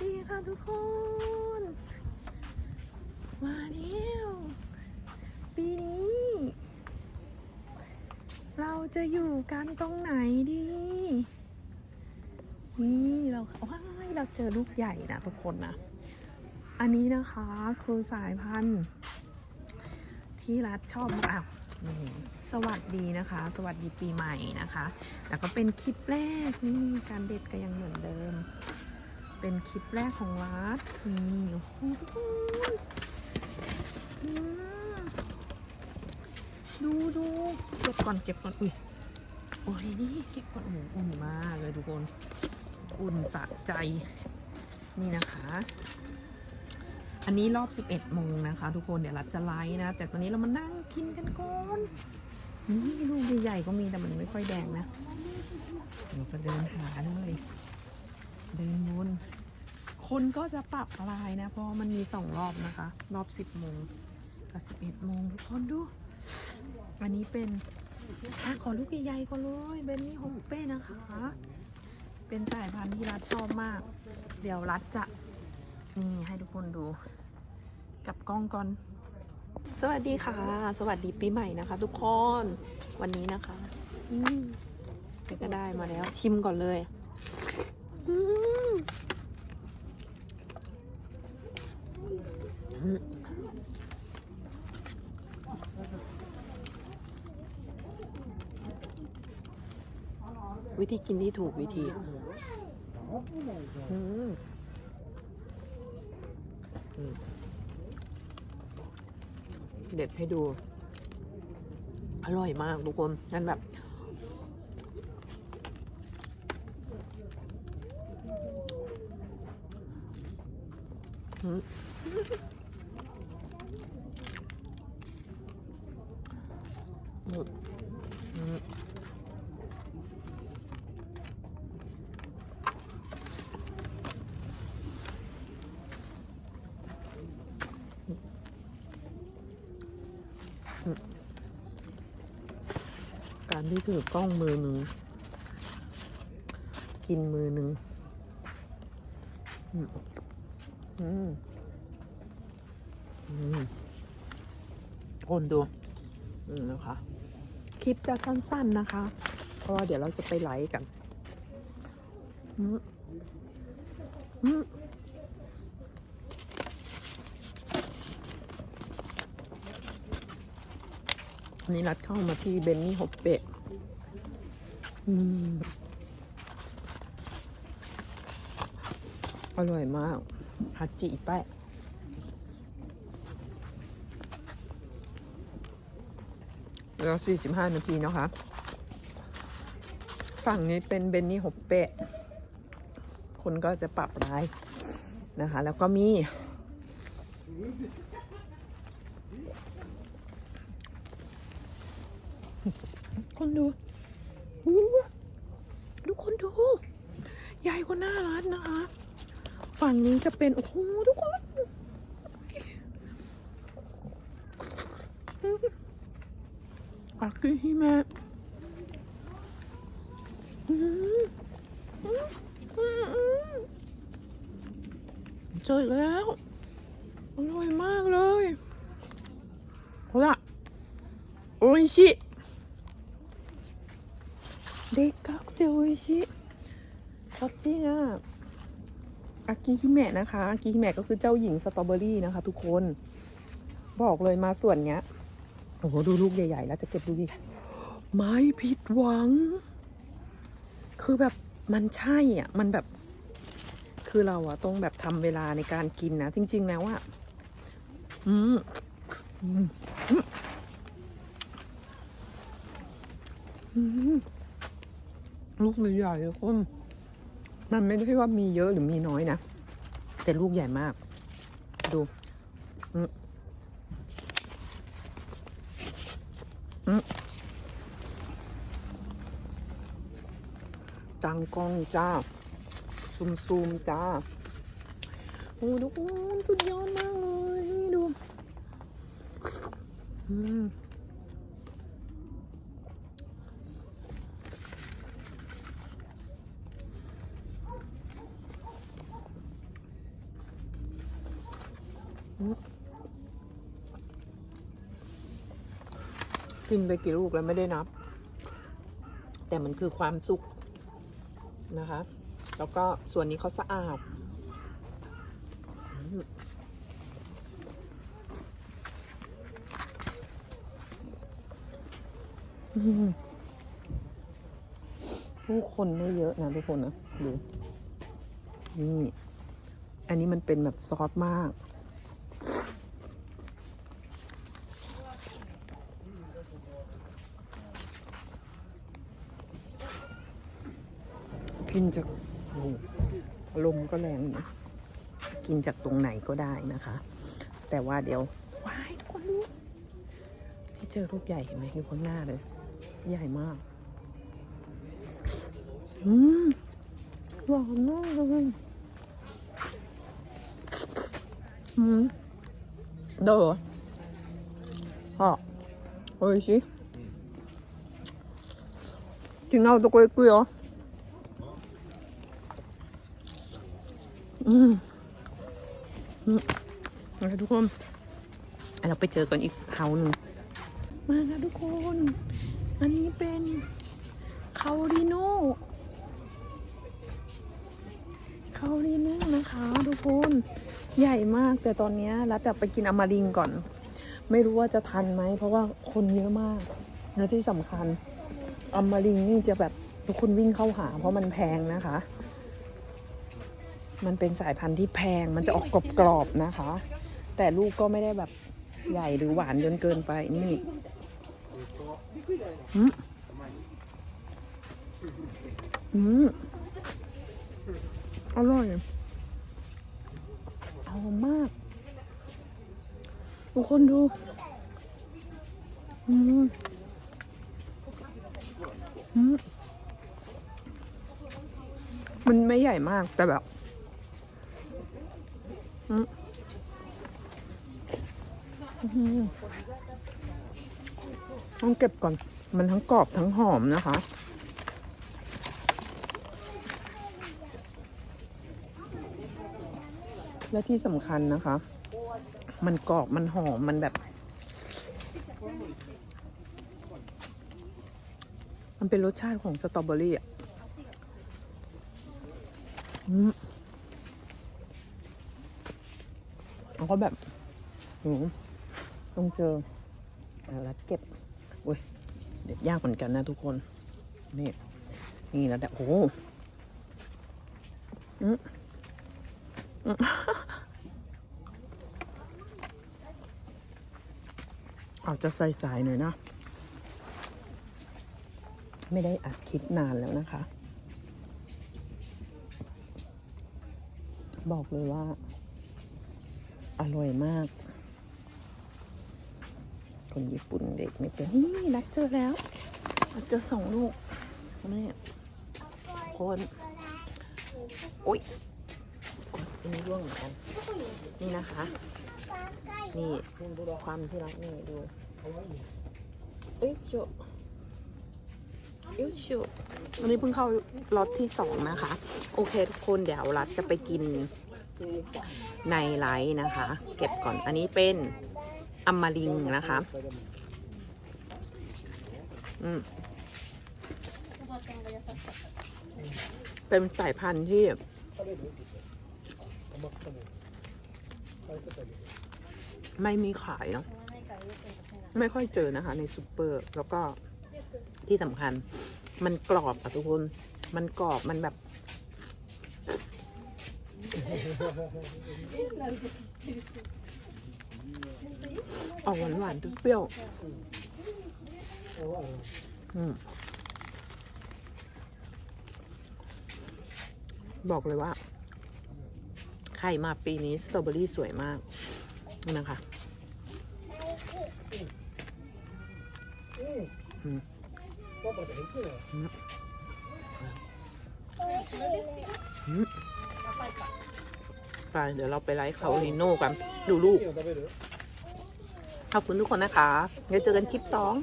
ดีค่ะทุกคน มาแล้วปีนี้ เราจะอยู่กันตรงไหนดี นี่เราว้ายเราเจอลูกใหญ่นะทุกคนนะ อันนี้นะคะคือสายพันธุ์ ที่รัฐชอบมากสวัสดีนะคะ สวัสดีปีใหม่นะคะ แล้วก็เป็นคลิปแรกนี่การเด็ดก็ยังเหมือนเดิม เป็นคลิปแรกของรัฐนี่โอ้โหทุกคนดูดูเก็บก่อนเก็บก่อน อุ้ย โอ้ยนี่เก็บก่อนโอ้โหอุ่นมากเลยทุกคน อุ่นสะใจ นี่นะคะ อันนี้รอบ 11โมงนะคะ ทุกคนเดี๋ยวรัฐจะไลฟ์นะ แต่ตอนนี้เรามานั่งกินกันก่อนนี่ลูกใหญ่ๆก็มีแต่มันไม่ค่อยแดงนะเราก็เดินหาเลย เดินวนคนก็จะปรับลายนะ เพราะมันมีสองรอบนะคะ รอบ 10โมงกับ 11โมงทุกคนดู อันนี้เป็นอะขอลูกใหญ่ๆก่อนเลยเบนนี่ฮอปเป้นะคะ เป็นสายพันธุ์ที่รัฐชอบมาก เดี๋ยวรัฐจะ นี่ให้ทุกคนดู กับกล้องก่อน สวัสดีค่ะ สวัสดีปีใหม่นะคะ ทุกคน วันนี้นะคะ อืมก็ได้มาแล้วชิมก่อนเลย วิธีกินที่ถูกวิธีอืมเด็ดให้ดู อร่อยมากทุกคนนั่นแบบ อืมอืมอืม การที่ถือกล้องมือหนึ่ง กินมือหนึ่ง คนดูอืมนะคะ คลิปจะสั้น ๆนะคะ เพราะว่าเดี๋ยวเราจะไปไลฟ์กันอันนี้รัดเข้ามาที่เบนนี่ฮอปเปะอืมอร่อยมาก ฮัจจิแปะแล้ว45นาทีเนาะคะ ฝั่งนี้เป็นเบนนี่ฮอปเปะ คนก็จะปรับลายนะคะ แล้วก็มี คนดูอู้ดูคนดู ใหญ่กว่าหน้าร้านนะคะ ฝั่งนี้จะเป็น โอ้โห ทุกคนปักกี้ฮิแม่อื้อหืออื้อหืออื้อเจอแล้ว อร่อยมากเลยほら美味しいでっかくて美味しいこっちが อากิฮิเมะนะคะอากิฮิเมะก็คือเจ้าหญิงสตรอเบอรี่นะคะ ทุกคน บอกเลยมาส่วนเนี้ยโอ้โหดูลูกใหญ่ ๆ แล้วจะเก็บดูดีไม่ผิดหวัง คือแบบมันใช่อะ มันแบบ คือเราอะต้องแบบทำเวลาในการกินนะ จริง ๆ แล้วอะอืมลูกใหญ่ๆเลยคุณ มันไม่ได้ว่ามีเยอะหรือมีน้อยนะ แต่ลูกใหญ่มาก ดูอืมอืมตังกล้องจ้า ซูมซูมจ้า โอ้ทุกคนสุดยอดมากเลย นี่ดู อืม กินไปกี่ลูกแล้วไม่ได้นับ แต่มันคือความสุขนะคะ แล้วก็ส่วนนี้เขาสะอาด ผู้คนไม่เยอะนะทุกคนนะดูนี่ อันนี้มันเป็นแบบซอสมาก กินจากโอ้โหลมก็แรงนะ กินจากตรงไหนก็ได้นะคะ แต่ว่าเดี๋ยว ว้ายทุกคนดูที่เจอรูปใหญ่เห็นไหมอยู่ข้างหน้าเลย ใหญ่มาก อืมหวานมากเลยอืมどうあ、美味しい違うとこ行くよ。 อืมอืมมาทุกคน เราไปเจอกันอีกเฮาหนึ่งมานะทุกคน อันนี้เป็นคาริโนคาริโนนะคะ ทุกคน ใหญ่มากแต่ตอนนี้ยรัดจะไปกินอมารินทร์ก่อน ไม่รู้ว่าจะทันไหม เพราะว่าคนเยอะมาก และที่สำคัญอมารินทร์นี่จะแบบทุกคนวิ่งเข้าหาเพราะมันแพงนะคะ มันเป็นสายพันธุ์ที่แพง มันจะออกกรอบๆนะคะ แต่ลูกก็ไม่ได้แบบใหญ่หรือหวานจนเกินไปนี่อืมอืมอร่อยเอามาก ทุกคนดูอืมอืมมันไม่ใหญ่มากแต่แบบ ต้องเก็บก่อน มันทั้งกรอบทั้งหอมนะคะ และที่สำคัญนะคะ มันกรอบมันหอมมันแบบ มันเป็นรสชาติของสตรอเบอรี่อะ อืมแล้วก็แบบหนูต้องเจอเอาแล้วเก็บอุ้ยเด็ดยากเหมือนกันนะทุกคน นี่ นี่แล้วแต่โอ้โหอืมอืมอาจจะใส่ๆหน่อยนะ ไม่ได้อัดคลิปนานแล้วนะคะ บอกเลยว่า อร่อยมาก คนญี่ปุ่นเด็กไม่เป็นนี่รักเจอแล้วรักเจอสองลูกนี่คนโอ๊ยอันนี้ร่วงเหมือนกัน นี่นะคะ นี่ความที่รักนี่ดูเอ้ยโจเอ้ยโจวันนี้เพิ่งเข้าล็อตที่สองนะคะ โอเค ทุกคนเดี๋ยวรัฐจะไปกิน ในไลท์นะคะ เก็บก่อนอันนี้เป็นอัมมาริงนะคะ อืมเป็นสายพันธุ์ที่ ไม่มีขายเนาะไม่ค่อยเจอนะคะ ในซูเปอร์ แล้วก็ที่สำคัญ มันกรอบอะทุกคน มันกรอบมันแบบ ออกหวานหวานเปรี้ยวอืมบอกเลยว่าใครมาปีนี้สตรอเบอรี่สวยมากนะคะอืมอืม ไปเดี๋ยวเราไปไลฟ์คาโอริโน่กันดูลูกขอบคุณทุกคนนะคะเดี๋ยวเจอกันคลิปสอง